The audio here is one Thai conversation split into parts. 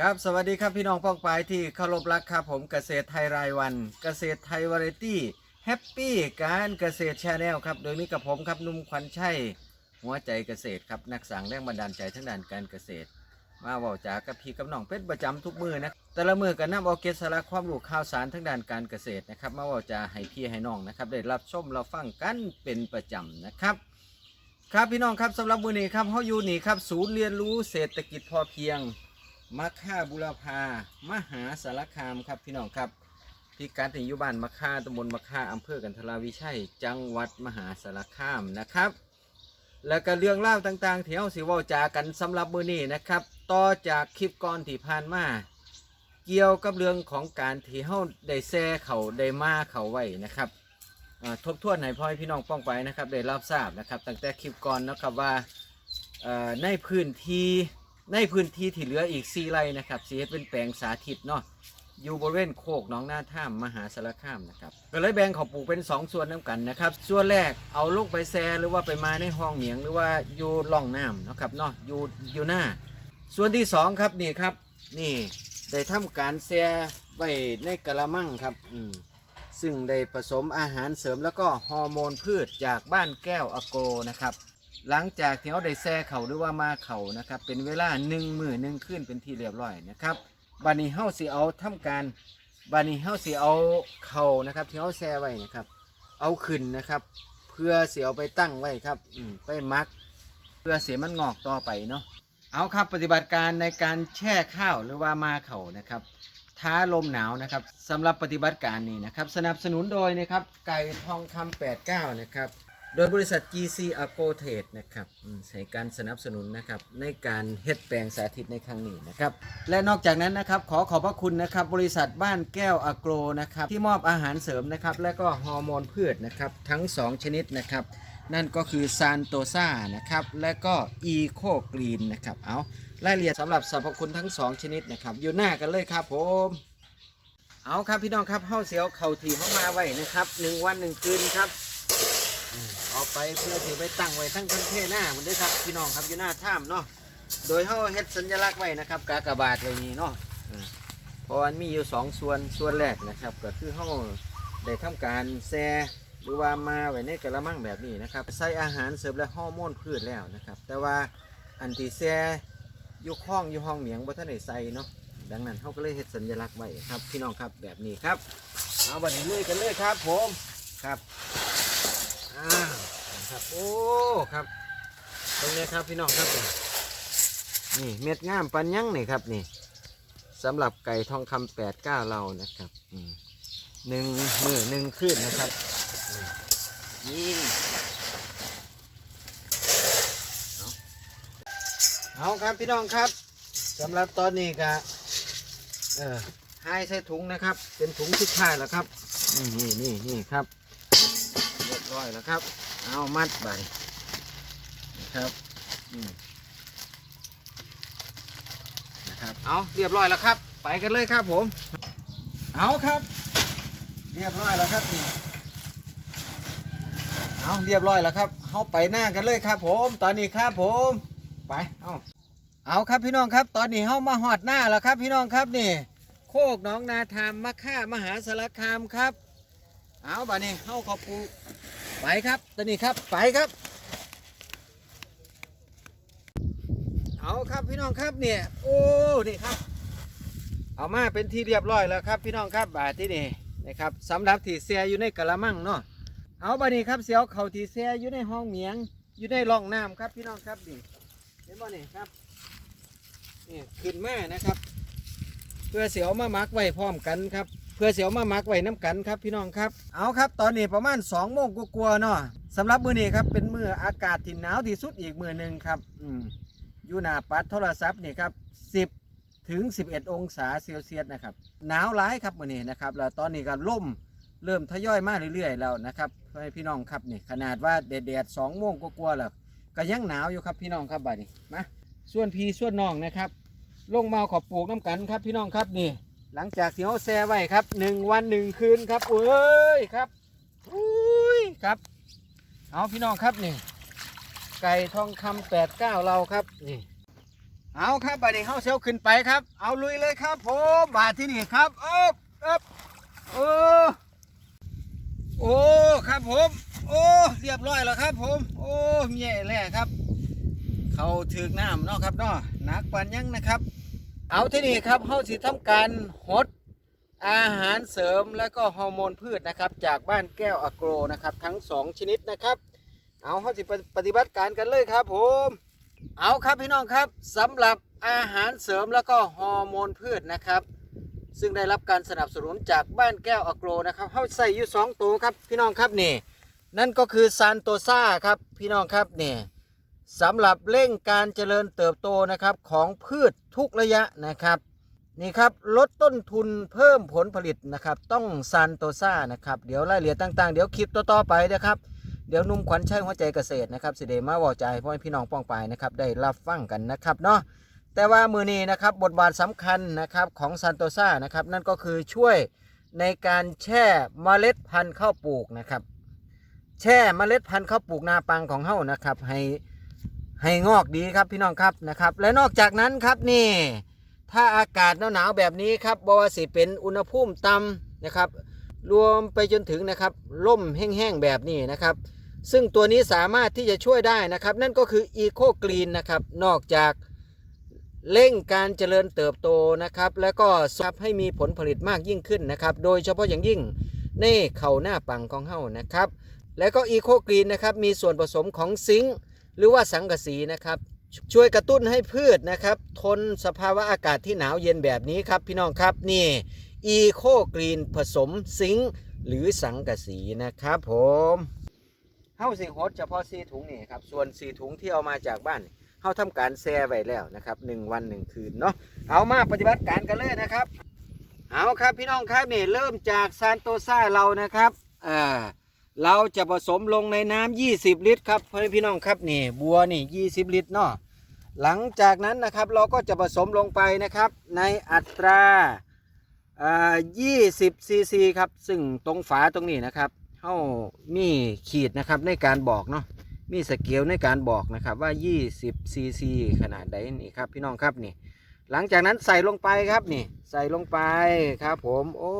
ครับสวัสดีครับพี่น้องป้องปายที่เคารพรักครับผมเกษตรไทยรายวัน เกษตรไทยวาไรตี้แฮปปี้การเกษตรชาแนลครับโดยมีกับผมครับนุ่มขวัญชัยหัวใจเกษตรครับนักสั่งแรงบันดาลใจทั้งด้านการเกษตร มาเว่าจากกับพี่กับน้องเป็นประจำทุกมือนะแต่ละมือกันนำเอเกสาระความรู้ข่าวสารทั้งด้านการเกษตรนะครับมาเว่าจาให้พี่ให้น้องนะครับได้รับชมเราฟังกันเป็นประจำนะครับครับพี่น้องครับสำหรับมือนี้ครับเฮาอยู่นี่ครับศูนย์เรียนรู้เศรษฐกิจพอเพียง มะค่าบุรพามหาสารคามครับพี่น้องครับพี่การถึงอยู่บ้านมะค่าตำบลมะค่าอำเภอกันทราวิชัย จังหวัดมหาสารคามนะครับ แล้วก็เรื่องเล่าต่างๆที่เฮาสิเว้าจากันสำหรับมื้อนี้นะครับ ต่อจากคลิปก่อนที่ผ่านมาเกี่ยวกับเรื่องของการที่เฮาได้แซ่เขาได้มาเขาไว้นะครับอ่าทบทวนให้พ่อให้พี่น้องป้องไปนะครับได้รับทราบนะครับ ตั้งแต่คลิปก่อนนะครับว่าเอ่อในพื้นที่ ในพื้นที่ที่เหลืออีก4ไร่นะครับสีเป็นแปลงสาธิตเนาะอยู่บริเวณโคกหน้องหน้าถ้ำมหาสารคามนะครับก็เลยแบ่งเขาปลูกเป็น 2 ส่วนน้ำกันนะครับ ส่วนแรกเอาลูกไปแซหรือว่าไปมาในห้องเหมียงหรือว่าอยู่ล่องน้ำนะครับเนาะอยู่อยู่หน้า ส่วนที่ 2 ครับนี่ครับ นี่ได้ทำการแซไว้ในกระมังครับอืมซึ่งได้ผสมอาหารเสริมแล้วก็ฮอร์โมนพืชจากบ้านแก้วอโกนะครับ หลังจากที่เขาได้แซ่เขาหรือว่ามาเขานะครับ เป็นเวลาหนึ่งมือหนึ่งขึ้นเป็นที่เรียบร้อยนะครับบานี้เฮาสิเอาทำการบานี้เฮาสิเอาเขานะครับที่เขาแซ่ไว้นะครับ เอาขึ้นนะครับ เพื่อเสียเอาไปตั้งไว้ครับอืมไปมัก เพื่อเสียมันงอกต่อไปเนาะเอาครับปฏิบัติการในการแช่ข้าวหรือว่ามาเขานะครับ ท้าลมหนาวนะครับสำหรับปฏิบัติการนี้นะครับ สนับสนุนโดยนะครับไก่ทองคำ89นะครับ โดยบริษัท GC a g r o t e นะครับใช้การสนับสนุนนะครับในการเฮ็ดแปลงสาธิตในครั้งนี้นะครับและนอกจากนั้นนะครับขอขอบพระคุณนะครับบริษัทบ้านแก้วอโกรนะครับที่มอบอาหารเสริมนะครับและก็ฮอร์โมนพืชนะครับทั้ง 2 ชนิดนะครับนั่นก็คือซานโตซานะครับและก็อีโคกรีนนะครับเอารายละเอียดสำหรับสรรพคุณทั้ง 2 ชนิดนะครับอยู่หน้ากันเลยครับผมเอาครับพี่น้องครับเฮาเสียวเข่าทีเข้ามาไว้นะครับหนึ่งวันหนึ่งคืนครับ เอาไปเพื่อที่ไปตั้งไว้ทั้งคันเทหน้ามันด้วยครับพี่น้องครับอยู่หน้าถ้ำเนาะโดยเขาเฮ็ดสัญลักษณ์ไว้นะครับ กากบาทเลยนี่เนาะอืมเพราะมันมีอยู่สองส่วนส่วนแรกนะครับ ก็คือเขาได้ทำการแซ่หรือว่ามาไว้ในกระมังแบบนี้นะครับใส่อาหารเสริมและฮอร์โมนพืชแล้วนะครับ แต่ว่าอันที่แซ่อยู่ห้องอยู่ห้องเหมียงบ่ทันได้ใส่เนาะดังนั้นเขาก็เลยเฮ็ดสัญลักษณ์ไว้ครับ พี่น้องครับแบบนี้ครับ เอาบัดนี้ลุยกันเลยครับผมครับอ่า ครับ โอ้ครับตรงนี้ครับพี่น้องครับนี่เม็ดงามปันยังนี่ครับนี่สำหรับไก่ทองคำแปดเก้าเรานะครับหนึ่งมือหนึ่งขึ้นนะครับอืมนี่เอาเอาครับพี่น้องครับสำหรับตอนนี้ก็เออให้ใส่ถุงนะครับ เป็นถุงสุดท้ายแล้วครับ นี่นี่นี่นี่ครับเรียบร้อยแล้วครับ เอามัดไปนะครับอืมนะครับเอาเรียบร้อยแล้วครับ ไปกันเลยครับผม เอาครับ เรียบร้อยแล้วครับนี่เอาเรียบร้อยแล้วครับเอาไปหน้ากันเลยครับ ผมตอนนี้ครับผมไปเอาเอาครับพี่น้องครับ ตอนนี้เฮามาหอดหน้าแล้วครับ พี่น้องครับนี่ โคกหนองนาธามมะค่ามหาสารคามครับ เอาบ่านี้เฮาขอปู ไปครับตอนนี้ครับไปครับ เอาครับพี่น้องครับเนี่ยโอ้นี่ครับ เอามาเป็นที่เรียบร้อยแล้วครับ พี่น้องครับบาทที่นี่นะครับสำหรับที่เสียอยู่ในกระมังเนาะเอาบานี้ครับเสียวเขาที่เสียอยู่ในห้องเมียง อยู่ในร่องน้ำครับพี่น้องครับนี่เห็นบ่นี่ครับนี่ขึ้นแมานะครับ เพื่อเสียวมามักไว้พร้อมกันครับ พื่อเสียวมามักไว้น้ำกันครับพี่น้องครับ เอาครับ ตอนนี้ประมาณ2องโมงกว่าๆเนาะสำหรับมือนี้ครับเป็นมืออากาศที่หนาวที่สุดอีกมือหนึ่งครับอืมอยู่หน้าปัดโทรศัพท์นี่ครับ 10 ถึง 11 องศาเซลเซียสนะครับหนาวหลายครับมือนี้นะครับแล้วตอนนี้ก็ล่มเริ่มทยอยมาเรื่อยๆแล้วนะครับให้พี่น้องครับนี่ขนาดว่าแดดๆสองโมงกว่าๆแล้วก็ยังหนาวอยู่ครับพี่น้องครับบัดนี้มาส่วนพี่ส่วนน้องนะครับลงมาขอบปลูกน้ำกันครับพี่น้องครับนี่ หลังจากที่เขาแซ่ไว้ครับหนึ่งวันหนึ่งคืนครับเอ้ยครับอุ้ยครับ เอาพี่น้องครับนี่ ไก่ทองคำแปดเก้าเราครับนี่ เอาครับบาดนี้เฮาเซลขึ้นไปครับ เอาลุยเลยครับผมบาดที่นี่ครับเอ๊บเอ๊บโอ้โอ้ครับผม โอ้เรียบร้อยแล้วครับผม โอ้เมียแหล่ครับ เขาถึกน้ำเนาะครับเนาะหนักปานยังนะครับ เอาที่นี่ครับเฮาสิทำการหดอาหารเสริมและก็ฮอร์โมนพืชนะครับ จากบ้านแก้วอโกรนะครับทั้งสองชนิดนะครับ เอาเฮาสิปฏิบัติการกันเลยครับผมเอาครับพี่น้องครับสำหรับอาหารเสริมแล้วก็ฮอร์โมนพืชนะครับ ซึ่งได้รับการสนับสนุนจากบ้านแก้วอโกรนะครับเฮาใส่อยู่สองตัวครับพี่น้องครับนี่นั่นก็คือซานโตซาครับพี่น้องครับนี่ สำหรับเร่งการเจริญเติบโตนะครับของพืชทุกระยะนะครับนี่ครับลดต้นทุนเพิ่มผลผลิตนะครับ ต้องซานโตซานะครับ เดี๋ยวรายละเอียดต่างๆ เดี๋ยวคลิปต่อๆไปนะครับ เดี๋ยวนุ่มขวัญชัยหัวใจเกษตรนะครับสิเดมาเวอใจพ่อให้พี่น้องป้องไปนะครับ ได้รับฟังกันนะครับเนาะแต่ว่ามือนี้นะครับบทบาทสำคัญนะครับของซานโตซานะครับนั่นก็คือช่วยในการแช่เมล็ดพันธุ์ข้าวปลูกนะครับ แช่เมล็ดพันธุ์ข้าวปลูกนาปังของเฮานะครับให้ ให้งอกดีครับพี่น้องครับนะครับ และนอกจากนั้นครับนี่ ถ้าอากาศหนาวๆแบบนี้ครับบว่าสิเป็นอุณหภูมิต่ำนะครับ รวมไปจนถึงนะครับล่มแห้งๆแบบนี้นะครับ ซึ่งตัวนี้สามารถที่จะช่วยได้นะครับ นั่นก็คืออีโคกรีนนะครับ นอกจากเร่งการเจริญเติบโตนะครับ แล้วก็ซับให้มีผลผลิตมากยิ่งขึ้นนะครับ โดยเฉพาะอย่างยิ่งในเข่าหน้าปังของเฮานะครับ แล้วก็อีโคกรีนนะครับมีส่วนผสมของซิงค์ หรือว่าสังกะสีนะครับ ช่วยกระตุ้นให้พืชนะครับ ทนสภาวะอากาศที่หนาวเย็นแบบนี้ครับ พี่น้องครับนี่อีโคกรีนผสมซิงค์หรือสังกะสีนะครับผมเฮาสิโฮดเฉพาะสีถุงนี่ครับส่วนสีถุงที่เอามาจากบ้านเฮาทำการแช่ไว้แล้วนะครับหนึ่งวันหนึ่งคืนเนาะเอามาปฏิบัติการกันเลยนะครับ เอาครับพี่น้องครับนี่เริ่มจากซานโตซาเรานะครับอ่า เราจะผสมลงในน้ำ20 ลิตรครับพ่อแม่พี่น้องครับนี่บัวนี่ 20 ลิตรเนาะหลังจากนั้นนะครับเราก็จะผสมลงไปนะครับ ในอัตรา20ซีซีครับ ซึ่งตรงฝาตรงนี้นะครับเฮามีขีดนะครับในการบอกเนาะมีสเกลในการบอกนะครับว่า 20ซีซีขนาดใดนี่ครับพี่น้องครับนี่ หลังจากนั้นใส่ลงไปครับนี่ ใส่ลงไปครับผมโอ้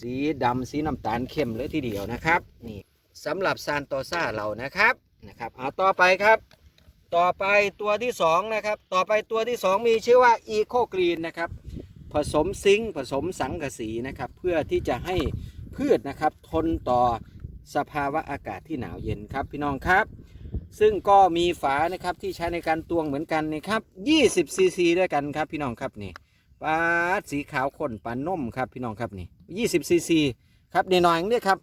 สีดำสีน้ำตาลเข้มเลยทีเดียวนะครับนี่สำหรับซานโตซ่าเรานะครับนะครับเอาต่อไปครับ ต่อไปตัวที่สองนะครับต่อไปตัวที่สองมีชื่อว่าอีโคกรีนนะครับผสมซิงค์ผสมสังกะสีนะครับเพื่อที่จะให้พืชนะครับทนต่อสภาวะอากาศที่หนาวเย็นครับพี่น้องครับ ซึ่งก็มีฝานะครับที่ใช้ในการตวงเหมือนกันนะครับ20ซีซีด้วยกันครับพี่น้องครับนี่ปลาสีขาวข้นปลานุ่มครับพี่น้องครับนี่ ยี่สิบซีซีครับในน่อยๆนี่ครับ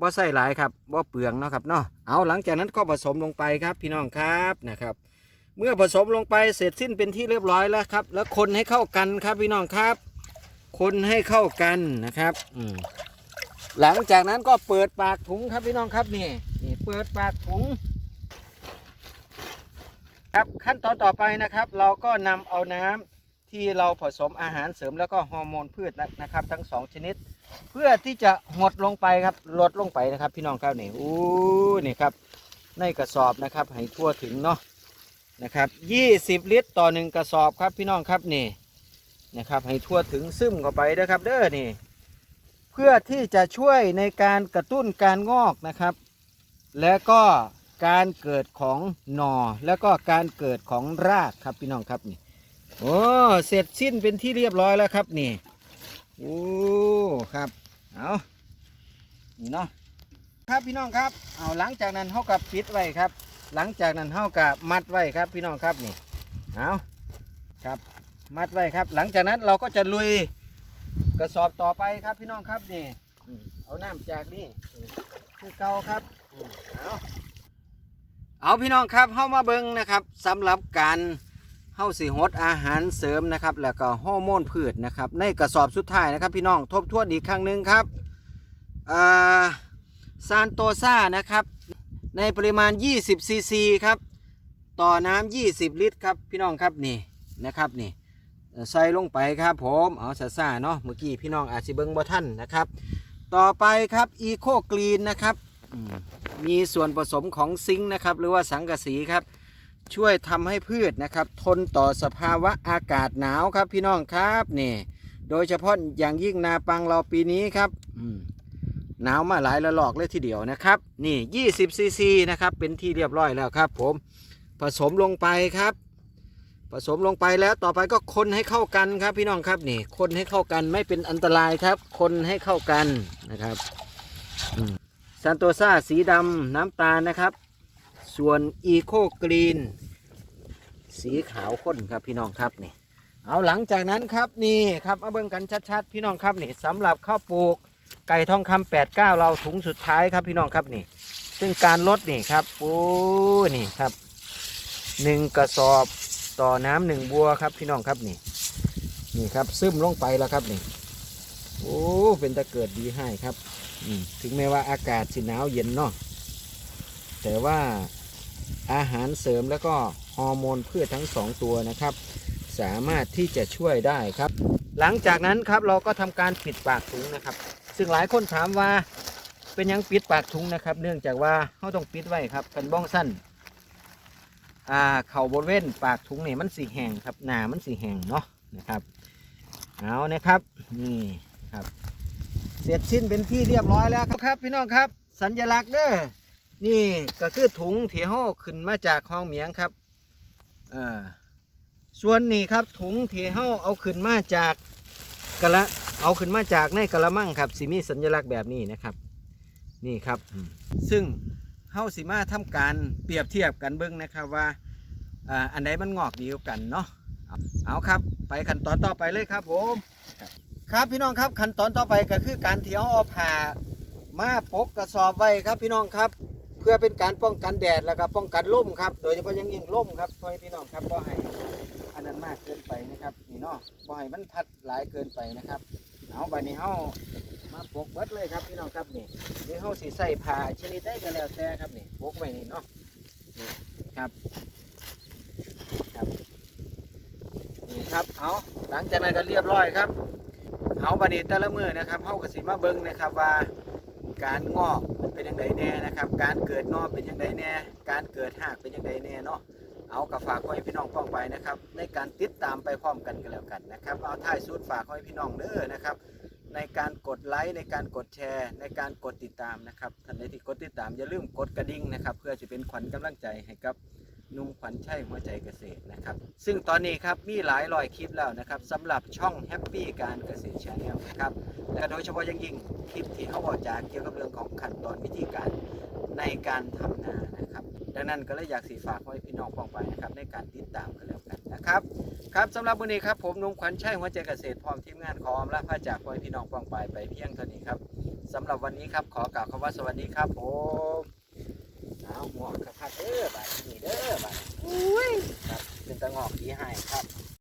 บ่ใส่หลายครับบ่เปลืองเนาะครับเนาะเอาหลังจากนั้นก็ผสมลงไปครับพี่น้องครับนะครับ เมื่อผสมลงไปเสร็จสิ้นเป็นที่เรียบร้อยแล้วครับ แล้วคนให้เข้ากันครับพี่น้องครับ คนให้เข้ากันนะครับอืมหลังจากนั้นก็เปิดปากถุงครับพี่น้องครับนี่นี่เปิดปากถุง ครับขั้นตอนต่อไปนะครับ เราก็นำเอาน้ำ ที่เราผสมอาหารเสริมแล้วก็ฮอร์โมนพืชนะครับ ทั้งสองชนิด เพื่อที่จะหดลงไปครับลดลงไปนะครับ พี่น้องครับนี่อู้นี่ครับในกระสอบนะครับให้ทั่วถึงเนาะนะครับ 20 ลิตรต่อหนึ่งกระสอบครับพี่น้องครับนี่นะครับให้ทั่วถึงซึมเข้าไปนะครับเด้อนี่เพื่อที่จะช่วยในการกระตุ้นการงอกนะครับ และก็การเกิดของหนอแล้วก็การเกิดของรากครับพี่น้องครับนี่ โอ้เสร็จสิ้นเป็นที่เรียบร้อยแล้วครับนี่โอ้ครับเอานี่เนาะครับพี่น้องครับเอาหลังจากนั้นเท่ากับปิดไว้ครับ หลังจากนั้นเท่ากับมัดไว้ครับพี่น้องครับนี่เอาครับมัดไว้ครับ หลังจากนั้นเราก็จะลุยกระสอบต่อไปครับพี่น้องครับนี่เอาน้ำจากนี่คือเกาครับเอาเอาพี่น้องครับเข้ามาเบิ้งนะครับสำหรับการ เฮาสิฮดอาหารเสริมนะครับ แล้วก็ฮอร์โมนพืชนะครับ ในกระสอบสุดท้ายนะครับ พี่น้องทบทวนอีกครั้งหนึ่งครับซานโตซานะครับ ในปริมาณ 20ซีซีครับ ต่อน้ำ20 ลิตรครับ พี่น้องครับนี่นะครับนี่ใส่ลงไปครับผมเอาซาซาเนาะเมื่อกี้พี่น้องอาจสิเบิ้งบ่ท่านนะครับ ต่อไปครับอีโคกรีนนะครับมีส่วนผสมของซิงค์นะครับ หรือว่าสังกะสีครับ ช่วยทำให้พืชนะครับ ทนต่อสภาวะอากาศหนาวครับพี่น้องครับนี่โดยเฉพาะอย่างยิ่งนาปังเราปีนี้ครับหนาวมาหลายระลอกเลยทีเดียวนะครับ นี่ 20ซีซีนะครับเป็นที่เรียบร้อยแล้วครับ ผมผสมลงไปครับ ผสมลงไปแล้วต่อไปก็คนให้เข้ากันครับพี่น้องครับนี่ คนให้เข้ากันไม่เป็นอันตรายครับ คนให้เข้ากันนะครับซันโตซาสีดำน้ำตาลนะครับ ส่วนอีโคกรีนสีขาวข้นครับพี่น้องครับนี่เอาหลังจากนั้นครับนี่ครับมาเบิ่งกันชัดๆ พี่น้องครับนี่สำหรับข้าวปลูกไก่ทองคำแปดเก้าเราถุงสุดท้ายครับพี่น้องครับนี่ ซึ่งการลดนี่ครับโอ้นี่ครับหนึ่งกระสอบต่อน้ำหนึ่งบัวครับพี่น้องครับนี่ นี่ครับซึมลงไปแล้วครับนี่โอ้เป็นตะเกิดดีให้ครับถึงแม้ว่าอากาศสิหนาวเย็นเนาะแต่ว่า อาหารเสริมแล้วก็ฮอร์โมนพืชทั้งสองตัวนะครับ สามารถที่จะช่วยได้ครับ หลังจากนั้นครับเราก็ทำการปิดปากถุงนะครับ ซึ่งหลายคนถามว่าเป็นยังปิดปากถุงนะครับ เนื่องจากว่าเขาต้องปิดไว้ครับเป็นบ้องสั้นอ่าเข่าบริเวณปากถุงเนี่ยมันสีแห้งครับหนามันสีแห้งเนาะนะครับเอานะครับนี่ครับ เสร็จสิ้นเป็นที่เรียบร้อยแล้วครับครับพี่น้องครับ สัญลักษณ์เด้อ นี่ก็คือถุงที่ห่อขึ้นมาจากห้องเหมียงครับอ่าส่วนนี่ครับถุงที่ห่อเอาขึ้นมาจากกะละเอาขึ้นมาจากในกะละมังครับสิมีสัญลักษณ์แบบนี้นะครับ นี่ครับ ซึ่งเฮาสิมาทำการเปรียบเทียบกันเบิ่งนะครับว่าอันไหนมันงอกดียวกันเนาะเอาครับ ไปขั้นตอนต่อไปเลยครับผมครับพี่น้องครับขั้นตอนต่อไปก็คือการเที่เอาเอาผ้ามาปกกระสอบไว้ครับพี่น้องครับ เพื่อเป็นการป้องกันแดดแล้วก็ป้องกันลมครับ โดยเฉพาะยังยิ่งลมครับพ่อพี่น้องครับก็ให้อันนั้นมากเกินไปนะครับนี่เนาะบ่ให้มันพัดหลายเกินไปนะครับเอาใบนี้เฮามาปกเบิดเลยครับพี่น้องครับนี่หรือเฮาสิใส่ผ้าชนิดได้ก็แล้วแต่ครับนี่ปกไว้นี่เนาะนี่ครับครับนี่ครับเอาหลังจากนั้นก็เรียบร้อยครับเอาบัดนี้แต่ละมือนะครับเฮาก็สิมาเบิ่งนะครับว่าการงอก เป็นยังไงแน่นะครับ การเกิดนอเป็นยังไงแน่ การเกิดหากเป็นยังไงแน่เนาะเอากับฝากไว้พี่น้องป้องไปนะครับ ในการติดตามไปพร้อมกันกันแล้วกันนะครับ เอาท้ายสุดฝากไว้พี่น้องเด้อนะครับ ในการกดไลค์ในการกดแชร์ ในการกดติดตามนะครับท่านใดที่กดติดตามอย่าลืมกดกระดิ่งนะครับ เพื่อจะเป็นขวัญกำลังใจให้กับ นุ่มขวัญชัยหัวใจเกษตรนะครับ ซึ่งตอนนี้ครับมีหลายร้อยคลิปแล้วนะครับสำหรับช่องแฮปปี้การเกษตรชาแนลนะครับและโดยเฉพาะอย่างยิ่งคลิปที่เขาบอกจากเกี่ยวกับเรื่องของขั้นตอนวิธีการในการทำนานะครับ ดังนั้นก็เลยอยากสีฝากไว้พี่น้องป้องไปนะครับ ในการติดตามกันแล้วกันนะครับครับสำหรับวันนี้ครับผมนุ่มขวัญชัยหัวใจเกษตรพร้อมทีมงานขออำลาพระจากไว้พี่น้องป้องไปไปเพียงเท่านี้ครับสำหรับวันนี้ครับขอกล่าวคำว่าสวัสดีครับผมเอาหัวกักเด้อบัดนี้เด้อบัดอุ้ยครับเป็นตะงอกดีให้ครับ